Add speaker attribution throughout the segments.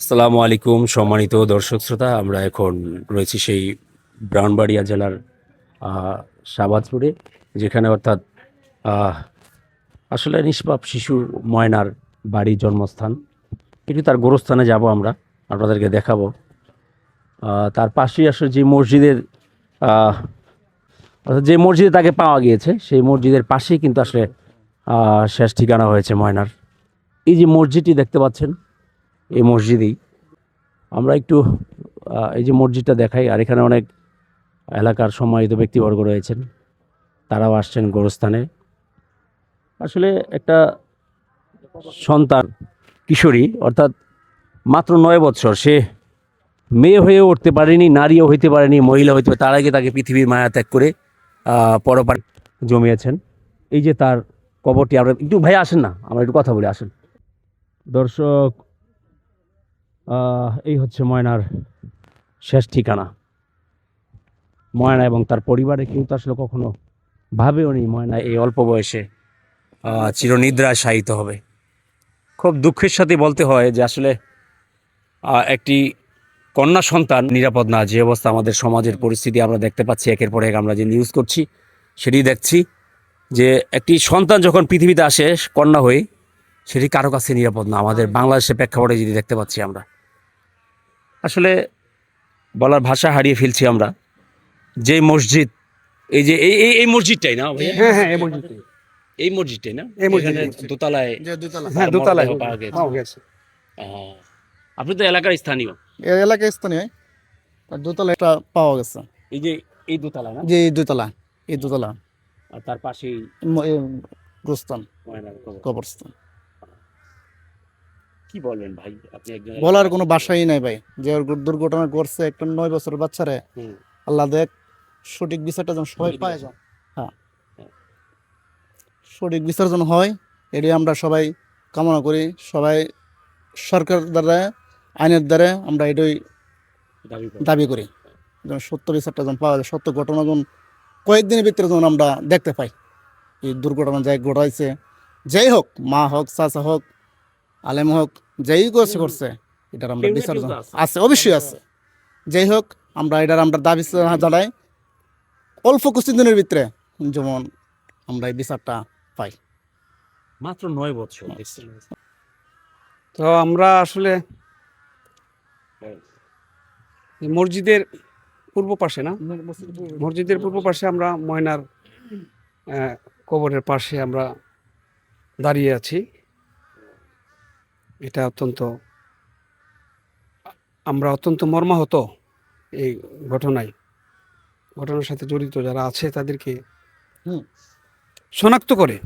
Speaker 1: আসসালামু আলাইকুম, সম্মানিত দর্শক শ্রোতা, আমরা এখন রয়েছি সেই ব্রাউনবাড়িয়া জেলার শাহবাজপুরে, যেখানে অর্থাৎ আসলে নিষ্পাপ শিশু ময়নার বাড়ি জন্মস্থান। একটু তার গোরস্থানে যাব আমরা, আপনাদেরকে দেখাবো। তার পাশেই আসলে যে মসজিদের অর্থাৎ যে মসজিদে তাকে পাওয়া গিয়েছে, সেই মসজিদের পাশেই কিন্তু আসলে শেষ ঠিকানা হয়েছে ময়নার। এই যে মসজিদটি দেখতে পাচ্ছেন এই মসজিদেই। আমরা একটু এই যে মসজিদটা দেখাই, আর এখানে অনেক এলাকার সম্মানিত ব্যক্তিবর্গ রয়েছেন। তারাও আসছেন গোরস্থানে। আসলে একটা সন্তান কিশোরী, অর্থাৎ মাত্র নয় বৎসর সে মেয়ে হয়ে উঠতে পারেনি, নারীও হইতে পারেনি, মহিলা হইতে পারে তার আগে তাকে পৃথিবীর মায়া ত্যাগ করে পরপার জমিয়েছেন। এই যে তার কবরটি, আমরা একটু ভাই আসেন না, আমরা একটু কথা বলি, আসেন। দর্শক এই হচ্ছে ময়নার শেষ ঠিকানা। ময়না এবং তার পরিবারে কিন্তু আসলে কখনো ভাবেও নি ময়না এই অল্প বয়সে চিরনিদ্রায় শায়িত হবে। খুব দুঃখের সাথে বলতে হয় যে আসলে একটি কন্যা সন্তান নিরাপদ না। যে অবস্থা আমাদের সমাজের পরিস্থিতি আমরা দেখতে পাচ্ছি, একের পর এক আমরা যে নিউজ করছি, সেটি দেখছি যে একটি সন্তান যখন পৃথিবীতে আসে কন্যা হয়ে, সেটি কারও কাছে নিরাপদ না। আমাদের বাংলাদেশের প্রেক্ষাপটে যদি দেখতে পাচ্ছি আমরা। আসলে বলার ভাষা হারিয়ে ফেলছি আমরা। যে মসজিদ এই যে এই এই- মসজিদটাই না ভাইয়া?
Speaker 2: হ্যাঁ হ্যাঁ এই মসজিদে
Speaker 1: এই মসজিদটাই না?
Speaker 2: এই মসজিদ,
Speaker 1: দোতলায়
Speaker 2: হ্যাঁ দোতলায়
Speaker 1: পাওয়া গেছে।
Speaker 2: পাওয়া গেছে।
Speaker 1: আহ, আপনি তো এলাকার স্থানীয়।
Speaker 3: এই এলাকায় স্থানীয় আর দোতলা একটা পাওয়া গেছে।
Speaker 1: এই যে এই দোতলা না?
Speaker 3: যে এই দোতলা এই দোতলা।
Speaker 1: আর তার পাশেই
Speaker 3: গোস্তান কবরস্থান।
Speaker 1: কি বলবেন ভাই? আপনি একজন
Speaker 3: বলার কোনো বাসাই নাই ভাই। যে দুর্ঘটনা করছে একটা নয় বছর বাচ্চারে আল্লাহ দেখ সঠিক বিচারটা যেন সবাই পায়। যান হ্যাঁ। সঠিক বিচার যেন হয় এটি আমরা সবাই কামনা করি। সবাই সরকার দ্বারা আইনের দ্বারা আমরা এটাই
Speaker 1: দাবি
Speaker 3: করি। যেন সত্য বিচারটা যেন পাওয়া যায় সত্য ঘটনা যেন কয়েকদিনের ভিতরে যেন আমরা দেখতে পাই। এই দুর্ঘটনা যাই ঘটাইছে যেই হোক মা হোক চাচা হোক আলেম হোক যেই করছে করছে এটার আমরা
Speaker 1: কেউ না
Speaker 3: বিচার
Speaker 1: কেউ তো
Speaker 3: যেন-
Speaker 1: আছে।
Speaker 3: আছে অবশ্যই আছে। যাই হোক আমরা এটার আমরা দাবি জানাই অল্প কিছুদিনের ভিতরে যেমন আমরা এই বিচারটা পাই।
Speaker 1: মাত্র নয় বছর
Speaker 2: তো আমরা আসলে মসজিদের পূর্ব পাশে না? মসজিদের পূর্ব পাশে আমরা ময়নার আহ, কবরের পাশে আমরা দাঁড়িয়ে আছি। এটা অত্যন্ত আমরা অত্যন্ত মর্মাহত এই ঘটনায়। ঘটনার সাথে জড়িত যারা আছে তাদেরকে শনাক্ত করে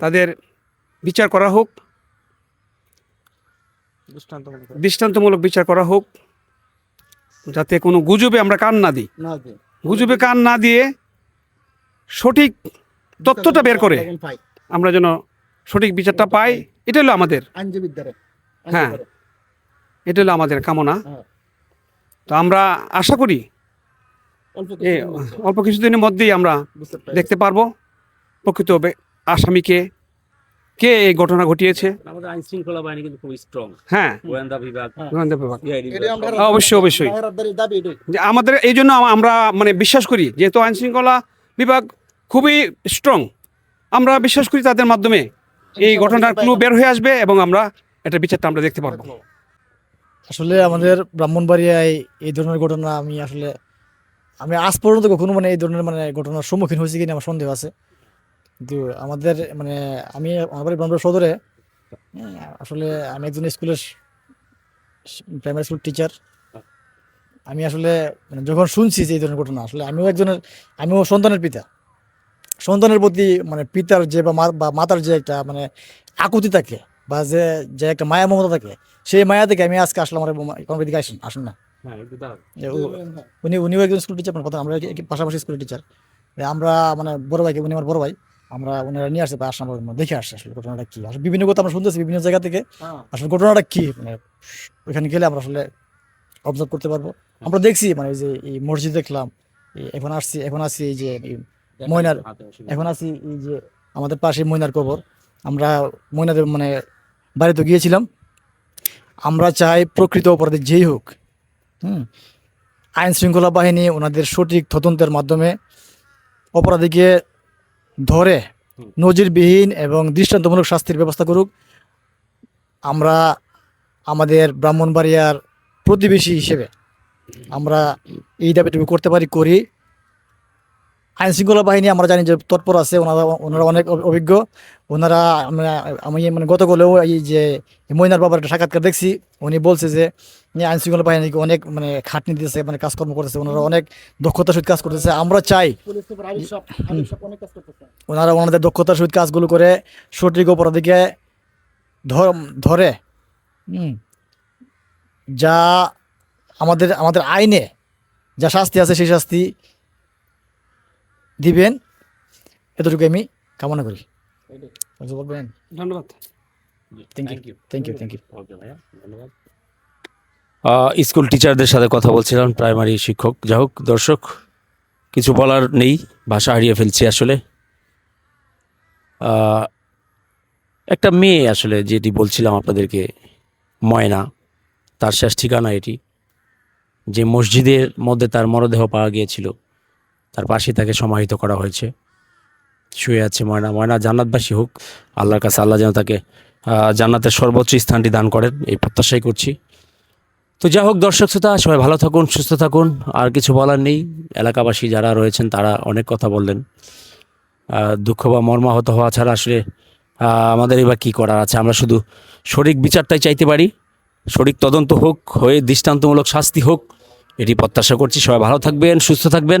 Speaker 2: তাদের বিচার করা হোক। দৃষ্টান্তমূলক। বিচার করা হোক যাতে কোনো গুজবে আমরা কান না দিই। গুজবে কান না দিয়ে সঠিক তথ্যটা বের করে আমরা যেন সঠিক বিচারটা পাই এটা হলো আমাদের।
Speaker 3: আইনজীবীর দ্বারা
Speaker 2: হ্যাঁ। এটা হলো আমাদের কামনা।
Speaker 3: হ্যাঁ।
Speaker 2: তো আমরা আশা করি
Speaker 3: অল্প
Speaker 2: এ অল্প কিছুদিনের মধ্যেই আমরা দেখতে পারব প্রকৃত আসামিকে কে এই ঘটনা ঘটিয়েছে।
Speaker 1: আমাদের আইন শৃঙ্খলা বাহিনী কিন্তু খুব স্ট্রং
Speaker 2: হ্যাঁ।
Speaker 1: গোয়েন্দা বিভাগ
Speaker 2: গোয়েন্দা বিভাগ।
Speaker 1: সব-
Speaker 2: অবশ্যই, অবশ্যই। যে আমাদের এই জন্য আমরা মানে বিশ্বাস করি যেহেতু আইন শৃঙ্খলা বিভাগ খুবই স্ট্রং আমরা বিশ্বাস করি তাদের মাধ্যমে এই ঘটনার ক্লু বের হয়ে আসবে এবং আমরা এটা বিচারটা আমরা দেখতে পারব।
Speaker 4: আসলে আমাদের ব্রাহ্মণবাড়িয়ায় এই ধরনের ঘটনা আমি আসলে আমি আজ পর্যন্ত কখনো মানে এই ধরনের মানে ঘটনার সম্মুখীন হয়েছি কিনা আমার সন্দেহ আছে। কিন্তু আমাদের মানে আমি আমার বাড়ি ব্রাহ্মণ সদরে হ্যাঁ, আসলে আমি একজন স্কুলের প্রাইমারি স্কুল টিচার। আমি আসলে মানে যখন শুনছি যে এই ধরনের ঘটনা আসলে আমিও একজনের আমিও সন্তানের পিতা। সন্তানের প্রতি মানে পিতার যে বা মাতার যে একটা মানে আকুতি থাকে বা যে যে একটা মায়া মমতা থাকে সেই মায়া থেকে আমি আজকে আসলাম আমার কোনো দিকে আসেন আসেন না।
Speaker 1: হ্যাঁ,
Speaker 4: উনি উনিও একজন স্কুল টিচার কথা আমরা পাশাপাশি স্কুলের টিচার আমরা মানে বড় ভাইকে উনি আমার বড় ভাই। আমরা ওনারা নিয়ে আসছে আসলাম দেখে আসছে আসলে ঘটনাটা কি। আসলে বিভিন্ন কথা আমরা শুনতেছি বিভিন্ন জায়গা থেকে। আসলে ঘটনাটা কি? মানে ওইখানে গেলে আমরা আসলে অবজার্ভ করতে পারব। আমরা দেখছি মানে যে এই মসজিদ দেখলাম এখন আসছি এখন আসছি এই যে ময়নার এখন আছি এই যে আমাদের পাশে ময়নার কবর। আমরা ময়নাদের মানে বাড়িতে গিয়েছিলাম। আমরা চাই প্রকৃত অপরাধী যেই হোক হুম আইন শৃঙ্খলা বাহিনী ওনাদের সঠিক তদন্তের মাধ্যমে অপরাধীকে ধরে নজিরবিহীন এবং দৃষ্টান্তমূলক শাস্তির ব্যবস্থা করুক। আমরা আমাদের ব্রাহ্মণবাড়িয়ার প্রতিবেশী হিসেবে আমরা এই দাবিটুকু করতে পারি করি। আইন শৃঙ্খলা বাহিনী আমরা জানি যে তৎপর আছে ওনারা ওনারা অনেক অভিজ্ঞ। ওনারা আমরা- আমি মানে গতকালেও এই যে মইনার বাবার একটা সাক্ষাৎকার দেখছি উনি বলছে যে আইন শৃঙ্খলা বাহিনীকে অনেক মানে খাটনি দিতেছে মানে কাজকর্ম করতেছে ওনারা অনেক দক্ষতার সহিত কাজ করতেছে। আমরা চাই ওনারা ওনাদের দক্ষতার সহিত কাজগুলো করে সঠিক অপরাধীকে ধর- ধরে। যা আমাদের আমাদের আইনে যা শাস্তি আছে সেই শাস্তি দিবেন এতটুকু আমি কামনা করি। বলবেন
Speaker 2: ধন্যবাদ।
Speaker 4: Thank you thank you thank you
Speaker 1: ah, school টিচারদের সাথে কথা বলছিলাম প্রাইমারি শিক্ষক। যা হোক দর্শক কিছু বলার নেই ভাষা হারিয়ে ফেলছি আসলে। একটা মেয়ে আসলে যেটি বলছিলাম আপনাদেরকে ময়না তার শেষ ঠিকানা এটি। যে মসজিদের মধ্যে তার মরদেহ পাওয়া গিয়েছিল। তার পাশে তাকে সমাহিত করা হয়েছে। শুয়ে আছে ময়না। ময়না জান্নাতবাসী হোক, আল্লাহর কাছে আল্লাহ যেন তাকে জান্নাতের সর্বোচ্চ স্থানটি দান করেন, এই প্রত্যাশাই করছি। তো যা হোক দর্শক শ্রোতা, সবাই ভালো থাকুন, সুস্থ থাকুন। আর কিছু বলার নেই। এলাকাবাসী যারা রয়েছেন, তারা অনেক কথা বললেন। দুঃখ বা মর্মাহত হওয়া ছাড়া আসলে আমাদের এবার কী করার আছে? আমরা শুধু শরিক বিচারটাই চাইতে পারি। শরিক তদন্ত হোক, হয়ে দৃষ্টান্তমূলক শাস্তি হোক, এটি প্রত্যাশা করছি। সবাই ভালো থাকবেন, সুস্থ থাকবেন।